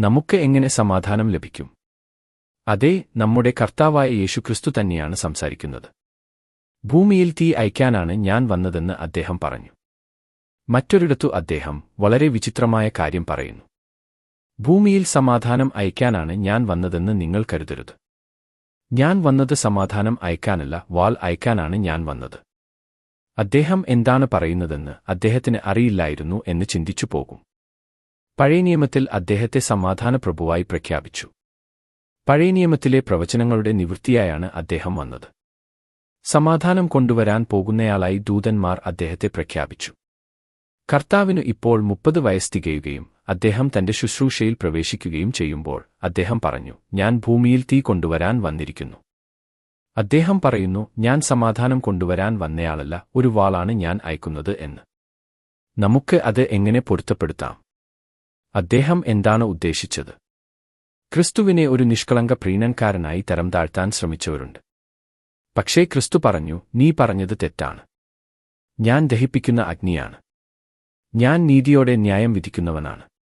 നമുക്ക് എങ്ങനെ സമാധാനം ലഭിക്കും? അതെ നമ്മുടെ കർത്താവായ യേശുക്രിസ്തു തന്നെയാണ് സംസാരിക്കുന്നത്. ഭൂമിയിൽ തീ അയക്കാനാണ് ഞാൻ വന്നതെന്ന് അദ്ദേഹം പറഞ്ഞു. മറ്റൊരിടത്തു അദ്ദേഹം വളരെ വിചിത്രമായ കാര്യം പറയുന്നു. ഭൂമിയിൽ സമാധാനം അയക്കാനാണ് ഞാൻ വന്നതെന്ന് നിങ്ങൾ കരുതരുത്. ഞാൻ വന്നത് സമാധാനം അയക്കാനല്ല വാൾ അയക്കാനാണ് ഞാൻ വന്നത്. അദ്ദേഹം എന്താണ് പറയുന്നതെന്ന് അദ്ദേഹത്തിന് അറിയില്ലായിരുന്നു എന്ന് ചിന്തിച്ചു പോകും. പഴയ നിയമത്തിൽ അദ്ദേഹത്തെ സമാധാന പ്രഭുവായി പ്രഖ്യാപിച്ചു. പഴയ നിയമത്തിലെ പ്രവചനങ്ങളുടെ നിവൃത്തിയായാണ് അദ്ദേഹം വന്നത്. സമാധാനം കൊണ്ടുവരാൻ പോകുന്നയാളായി ദൂതന്മാർ അദ്ദേഹത്തെ പ്രഖ്യാപിച്ചു. കർത്താവിനു ഇപ്പോൾ മുപ്പത് വയസ്സ് തികയുകയും അദ്ദേഹം തന്റെ ശുശ്രൂഷയിൽ പ്രവേശിക്കുകയും ചെയ്യുമ്പോൾ അദ്ദേഹം പറഞ്ഞു ഞാൻ ഭൂമിയിൽ തീ കൊണ്ടുവരാൻ വന്നിരിക്കുന്നു. അദ്ദേഹം പറയുന്നു ഞാൻ സമാധാനം കൊണ്ടുവരാൻ വന്നയാളല്ല ഒരു വാളാണ് ഞാൻ അയക്കുന്നത് എന്ന്. നമുക്ക് അത് എങ്ങനെ പൊരുത്തപ്പെടുത്താം? അദ്ദേഹം എന്താണ് ഉദ്ദേശിച്ചത്? ക്രിസ്തുവിനെ ഒരു നിഷ്കളങ്ക പ്രീണൻകാരനായി തരം താഴ്ത്താൻ ശ്രമിച്ചവരുണ്ട്. പക്ഷേ ക്രിസ്തു പറഞ്ഞു നീ പറഞ്ഞത് തെറ്റാണ്. ഞാൻ ദഹിപ്പിക്കുന്ന അഗ്നിയാണ്. ഞാൻ നീതിയോടെ ന്യായം വിധിക്കുന്നവനാണ്.